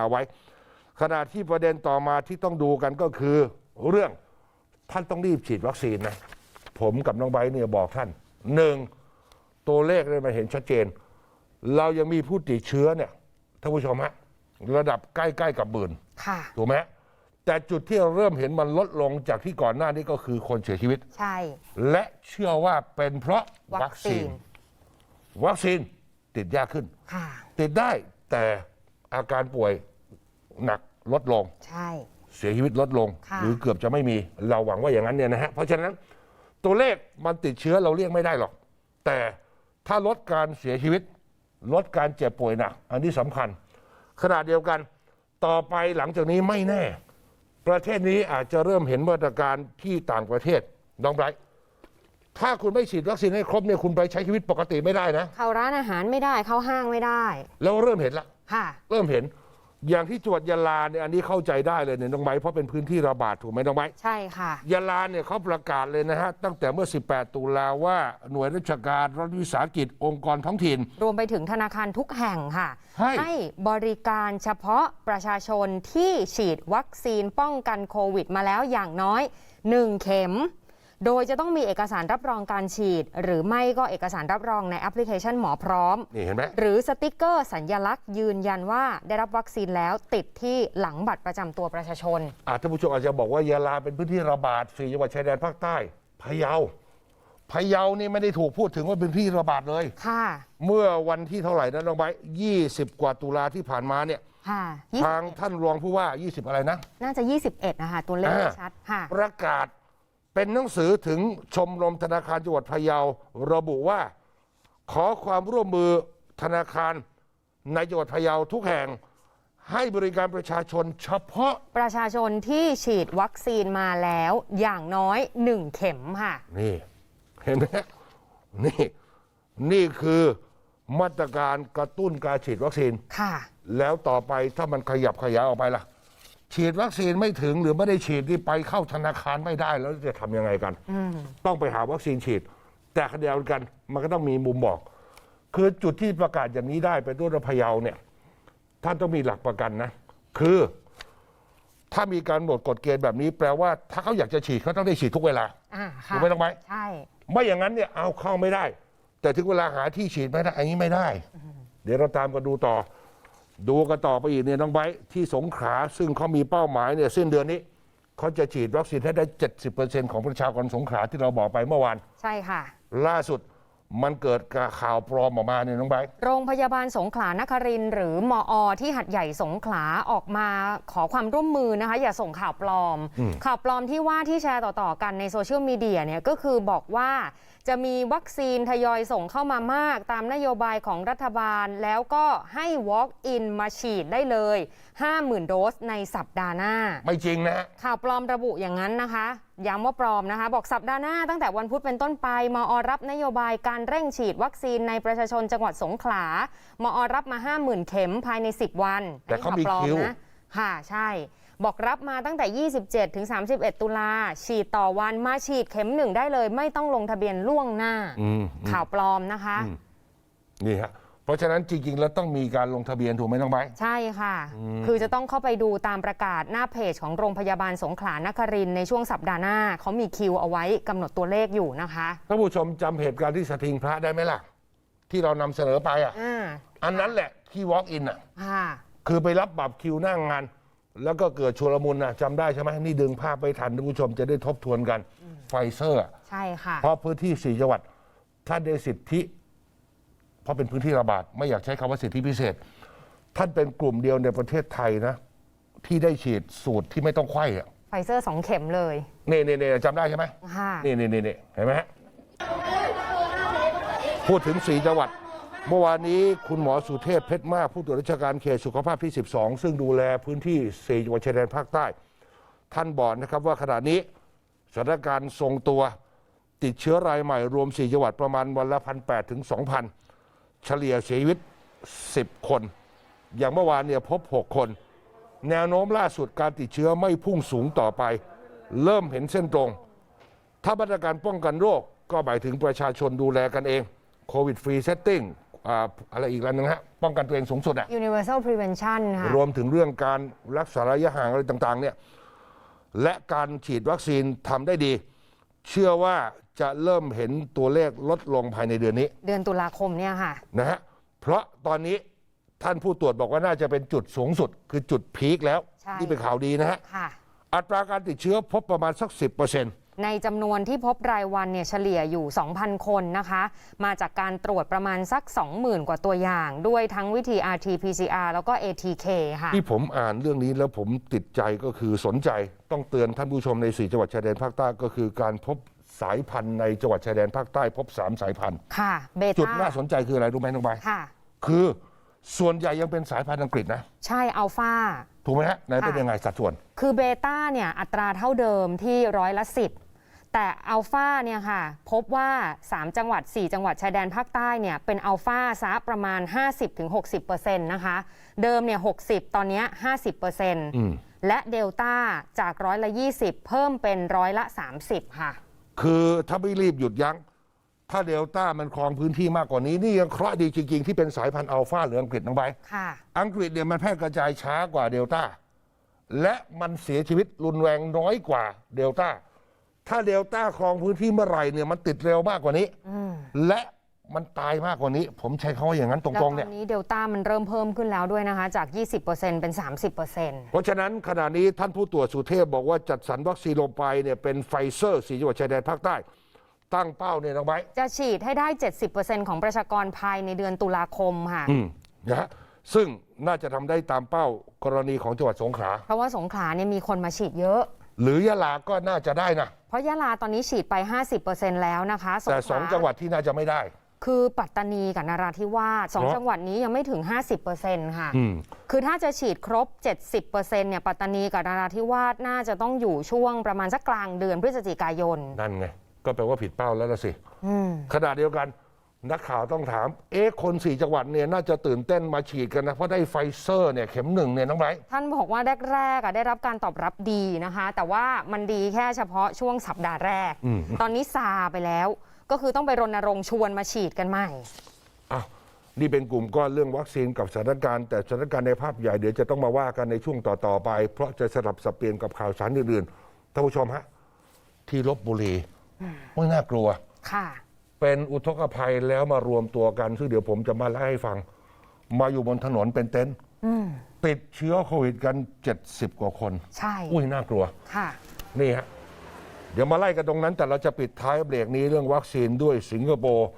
เอาไว้ ขณะที่ประเด็นต่อมาที่ต้องดูกันก็คือเรื่องท่านต้องรีบฉีดวัคซีนนะ ผมกับน้องไบร์ทเนี่ยบอกท่านหนึ่งตัวเลขเลยมาเห็นชัดเจน เรายังมีผู้ติดเชื้อเนี่ยท่านผู้ชมฮะระดับใกล้ๆกับหมื่นค่ะ ถูกไหมแต่จุดที่เราเริ่มเห็นมันลดลงจากที่ก่อนหน้านี้ก็คือคนเสียชีวิต ใช่ และเชื่อว่าเป็นเพราะวัวัคคซีซีน น วัคซีนติดยากขึ้น ค่ะ ติดได้แต่อาการป่วย หนักลดลง ใช่ เสียชีวิตลดลง ค่ะ หรือเกือบจะไม่มีเราหวังว่าอย่างนั้นเนี่ยนะฮะเพราะฉะนั้นตัวเลขมันติดเชื้อเราเรียกไม่ได้หรอก แต่ถ้าลดการเสียชีวิต ลดการเจ็บป่วยหนักอันนี้สำคัญขณะเดียวกันต่อไปหลังจากนี้ไม่แน่ ประเทศนี้อาจจะเริ่มเห็นมาตรการที่ต่างประเทศน้องไบรท์ถ้าคุณไม่ฉีดวัคซีนให้ครบเนี่ยคุณไปใช้ชีวิตปกติไม่ได้นะ เข้าร้านอาหารไม่ได้เข้าห้างไม่ได้แล้วเริ่มเห็นละ ค่ะ เริ่มเห็น อย่างที่จังหวัดยะลาเนี่ยอันนี้เข้าใจได้เลยเนี่ยน้องไบร์ทเพราะเป็นพื้นที่ระบาดถูกไหมน้องไบร์ทใช่ค่ะ ยะลาเนี่ยเขาประกาศเลยนะฮะตั้งแต่เมื่อ 18 ตุลาว่าหน่วยราชการรัฐวิสาหกิจองค์กรท้องถิ่น รวมไปถึงธนาคารทุกแห่งค่ะ ให้บริการเฉพาะประชาชนที่ฉีดวัคซีนป้องกันโควิดมาแล้วอย่างน้อย 1 เข็ม โดยจะต้องมีเอกสารรับรองการฉีด หรือไม่ก็เอกสารรับรองในแอปพลิเคชันหมอพร้อม นี่เห็นไหมหรือสติกเกอร์สัญญลักษณ์ยืนยันว่าได้รับวัคซีนแล้วติดที่หลังบัตรประจำตัวประชาชน อาท่านผู้ชมอาจจะบอกว่ายะลาเป็นพื้นที่ระบาดสี่จังหวัดชายแดนภาคใต้พะเยาพะเยานี่ไม่ได้ถูกพูดถึงว่าเป็นที่ระบาดเลย ค่ะ เมื่อวันที่เท่าไหร่นะน้องไบร์ท20กว่าตุลาที่ผ่านมาเนี่ย ค่ะทางท่านรองผู้ว่า 20 อะไรนะ น่าจะ 21 นะคะ ตัวเลขไม่อ่า ชัด ค่ะ ประกาศ เป็นหนังสือถึงชมรมธนาคารจังหวัดพะเยาระบุว่า ขอความร่วมมือธนาคารในจังหวัดพะเยาทุกแห่งให้บริการประชาชนเฉพาะประชาชนที่ฉีดวัคซีนมาแล้วอย่างน้อย1เข็มค่ะ นี่ เห็นไหมนี่นี่คือมาตรการกระตุ้นการฉีดวัคซีน ค่ะ แล้วต่อไปถ้ามันขยับขยายออกไปล่ะ ฉีดวัคซีนไม่ถึงหรือไม่ได้ฉีดนี่ไปเข้าธนาคารไม่ได้แล้วจะทำยังไงกัน ต้องไปหาวัคซีนฉีด แต่ขณะเดียวกันมันก็ต้องมีมุมบอก คือจุดที่ประกาศอย่างนี้ได้เป็นตัวพะเยาเนี่ยท่านต้องมีหลักประกันนะ คือ ถ้ามีการกำหนดกฎเกณฑ์แบบนี้ แปลว่าถ้าเขาอยากจะฉีดเขาต้องได้ฉีดทุกเวลาอ่าถูค่ะกไหมน้องไม้ใช่ ไม่อย่างนั้นเนี่ยเอาเข้าไม่ได้ แต่ถึงเวลาหาที่ฉีดไม่ได้อันนี้ไม่ได้ เดี๋ยวเราตามกันดูต่อ ดูกันต่อไปอีกเนี่ยน้องไบร์ทที่สงขลาซึ่งเขามีเป้าหมายเนี่ยสิ้นเดือนนี้เขาจะฉีดวัคซีนให้ได้ 70%ของประชากรสงขลาที่เราบอกไปเมื่อวาน ใช่ค่ะ ล่าสุดมันเกิดข่าวปลอมออกมาเนี่ยน้องไบร์ทโรงพยาบาลสงขลานครินทร์หรือมอ ที่หัดใหญ่สงขลาออกมาขอความร่วมมือนะคะ อย่าส่งข่าวปลอม ข่าวปลอมที่ว่าที่แชร์ต่อๆกันในโซเชียลมีเดียเนี่ยก็คือบอกว่า จะมีวัคซีนทยอยส่งเข้ามามากตามนโยบายของรัฐบาล แล้วก็ให้ walk in มาฉีดได้เลย 50,000 โดสในสัปดาห์หน้า ไม่จริงนะฮะข่าวปลอมระบุอย่างนั้นนะคะย้ำว่าปลอมนะคะ บอกสัปดาห์หน้าตั้งแต่วันพุธเป็นต้นไป มอรับนโยบายการเร่งฉีดวัคซีนในประชาชนจังหวัดสงขลา มอรับมา 50,000 เข็มภายใน 10 วันแต่เขามีอันนี้ข่าวปลอคิวนะค่ะใช่ บอกรับมาตั้งแต่ 27 ถึง 31 ตุลา ฉีดต่อวันมาฉีดเข็มหนึ่งได้เลย ไม่ต้องลงทะเบียนล่วงหน้า อืมข่าวปลอมนะคะนี่ฮะ เพราะฉะนั้นจริง ๆ แล้วต้องมีการลงทะเบียนถูกไหมน้องไบร์ท ใช่ค่ะคือจะต้องเข้าไปดูตามประกาศหน้าเพจของโรงพยาบาลสงขลานครินทร์ในช่วงสัปดาห์หน้า เขามีคิวเอาไว้กำหนดตัวเลขอยู่นะคะท่านผู้ชมจำเหตุการณ์ที่สถิงพระได้ไหมล่ะ ที่เรานำเสนอไปอะ อ่าอันนั้นแหละที่ walk in อะ ค่ะ คือไปรับบัตรคิวหน้างงาน แล้วก็เกิดชุลมุนนะจำได้ใช่ไหมนี่ดึงภาพไปทันท่านผู้ชมจะได้ทบทวนกัน ไฟเซอร์อะใช่ค่ะ เพราะพื้นที่สี่จังหวัดท่านได้สิทธิ เพราะเป็นพื้นที่ระบาด ไม่อยากใช้คำว่าสิทธิพิเศษ ท่านเป็นกลุ่มเดียวในประเทศไทยนะ ที่ได้ฉีดสูตรที่ไม่ต้องไข้อะไฟเซอร์สองเข็มเลย นี่นี่นี่จำได้ใช่ไหมค่ะ นี่นี่นี่นี่เห็นไหมฮะพูดถึงสีจังหวัด เมื่อวานนี้คุณหมอสุเทพเพชรมาก ผู้ตรวจราชการเขตสุขภาพที่ 12 ซึ่งดูแลพื้นที่สี่จังหวัดชายแดนภาคใต้ ท่านบอกนะครับว่าขณะนี้สถานการณ์ทรงตัวติดเชื้อรายใหม่รวม 4 จังหวัดประมาณวันละพันแถึง 2,000 เฉลี่ยเสียชีวิต 10 คน อย่างเมื่อวานเนี่ยพบ 6 คน แนวโน้มล่าสุดการติดเชื้อไม่พุ่งสูงต่อไป เริ่มเห็นเส้นตรง ถ้ามาตรการป้องกันโรคก็หมายถึงประชาชนดูแลกันเองโควิดฟรีเซตติ้ง อ่าอะไรอีกแล้วนึงฮะป้องกันตัวเองสูงสุดอะ universal prevention ค่ะรวมถึงเรื่องการรักษาระยะห่างอะไรต่างๆเนี่ยและการฉีดวัคซีนทำได้ดี เชื่อว่าจะเริ่มเห็นตัวเลขลดลงภายในเดือนนี้ เดือนตุลาคมเนี่ยค่ะ นะฮะ เพราะตอนนี้ท่านผู้ตรวจบอกว่าน่าจะเป็นจุดสูงสุด คือจุดพีคแล้ว ใช่ นี่เป็นข่าวดีนะฮะ ค่ะ อัตราการติดเชื้อพบประมาณสัก 10% ในจำนวนที่พบรายวันเนี่ยเฉลี่ยอยู่ 2,000 คนนะคะ มาจากการตรวจประมาณสัก 20,000 กว่าตัวอย่าง ด้วยทั้งวิธี RT-PCR แล้วก็ ATK ค่ะ ที่ผมอ่านเรื่องนี้แล้วผมติดใจก็คือสนใจต้องเตือนท่านผู้ชมใน 4 จังหวัดชายแดนภาคใต้ก็คือการพบสายพันธุ์ในจังหวัดชายแดนภาคใต้พบ 3 สายพันธุ์ ค่ะ เบจุดต้าน่าสนใจคืออะไรรู้ไหมน้องใบค่ะ คือส่วนใหญ่ยังเป็นสายพันธุ์อังกฤษนะ ใช่อัลฟา ถูกไหมฮะไหนเป็นค่ะยังไงสัดส่วน คือเบต้าเนี่ยอัตราเท่าเดิมที่ร้อยละ10 แต่อัลฟาเนี่ยค่ะพบว่า 3 จังหวัด 4 จังหวัดชายแดนภาคใต้เนี่ยเป็นอัลฟาซะประมาณ 50-60%นะคะ เดิมเนี่ย60 ตอนเนี้ยม50%และเดลต้าจากร้อยละ 20 เพิ่มเป็นร้อยละ 30 ค่ะ คือถ้าไม่รีบหยุดยัง้ง ถ้าเดลต้ามันครองพื้นที่มากกว่านี้ นี่ยังเคราะห์ดีจริง ๆ ที่เป็นสายพันธุ์อัลฟาหรืออังกฤษน้องใบค่ะ อังกฤษเนี่ยมันแพร่กระจายช้ากว่าเดลต้าและมันเสียชีวิตรุนแรงน้อยกว่าเดลต้า ถ้าเดลต้าครองพื้นที่เมื่อไหร่เนี่ยมันติดเร็วมากกว่านี้และมันตายมากกว่านี้ ผมใช้คำว่าอย่างนั้นตแล้วรตงๆเนี่อยนนี้เดลต้ามันเริ่มเพิ่มขึ้นแล้วด้วยนะคะ จาก 20%เป็น 30%เพราะฉะนั้นขณะนี้ท่านผู้ตรวจสุเทพบอกว่าจัดสรรวัคซีนลงไปเนี่ยเป็นไฟเซอร์สีจังหวัดชายแดนภาคใต้ ตั้งเป้าเนี่ยน้องไบร์ทจะฉีดให้ได้ 70%ของประชากรภายในเดือนตุลาคมค่ะ อืมนะฮะซึ่งน่าจะทำได้ตามเป้ากรณีของจังหวัดสงขลาเพราะว่าสงขลาเนี่ยมีคนมาฉีดเยอะ หรือยะลาก็น่าจะได้นะเพราะยะลาตอนนี้ฉีดไป 50%แล้วนะคะแต่ขลาสองจังหวัดที่น่าจะไม่ได้ คือปัตตานีกับนราธิวาสสองเพราะจังหวัดนี้ยังไม่ถึง 50%ค่ะ อืม คือถ้าจะฉีดครบ 70%เนี่ยปัตตานีกับนราธิวาสน่าจะต้องอยู่ช่วงประมาณสักกลางเดือนพฤศจิกายน นั่นไง ก็แปลว่าผิดเป้าแล้วละสิ อืม ขณะเดียวกัน นักข่าวต้องถาม เอ๊ะคนสี่จังหวัดเนี่ยน่าจะตื่นเต้นมาฉีดกันนะ เพราะได้ไฟเซอร์เนี่ยเข็มหนึ่งเนี่ยน้องไบร์ทท่านบอกว่าแรกๆอะได้รับการตอบรับดีนะคะ แต่ว่ามันดีแค่เฉพาะช่วงสัปดาห์แรกอืมตอนนี้ซาไปแล้ว ก็คือต้องไปรณรงค์ชวนมาฉีดกันใหม่อ้าวนี่เป็นกลุ่มก้อนเรื่องวัคซีนกับสถานการณ์แต่สถานการณ์ในภาพใหญ่เดี๋ยวจะต้องมาว่ากันในช่วงต่อๆไป เพราะจะสลับสับเปลี่ยนกับข่าวสารอื่นๆท่านผู้ชมฮะที่ลบบุรีไม่น่ากลัวค่ะ เป็นอุทกภัยแล้วมารวมตัวกัน ซึ่งเดี๋ยวผมจะมาเล่าให้ฟัง มาอยู่บนถนนเป็นเต็นท์อืมติดเชื้อโควิดกัน 70 กว่าคน ใช่อุ้ยน่ากลัว ค่ะ นี่ฮะ เดี๋ยวมาไล่กันตรงนั้น แต่เราจะปิดท้ายเบรกนี้เรื่องวัคซีนด้วยสิงคโปร์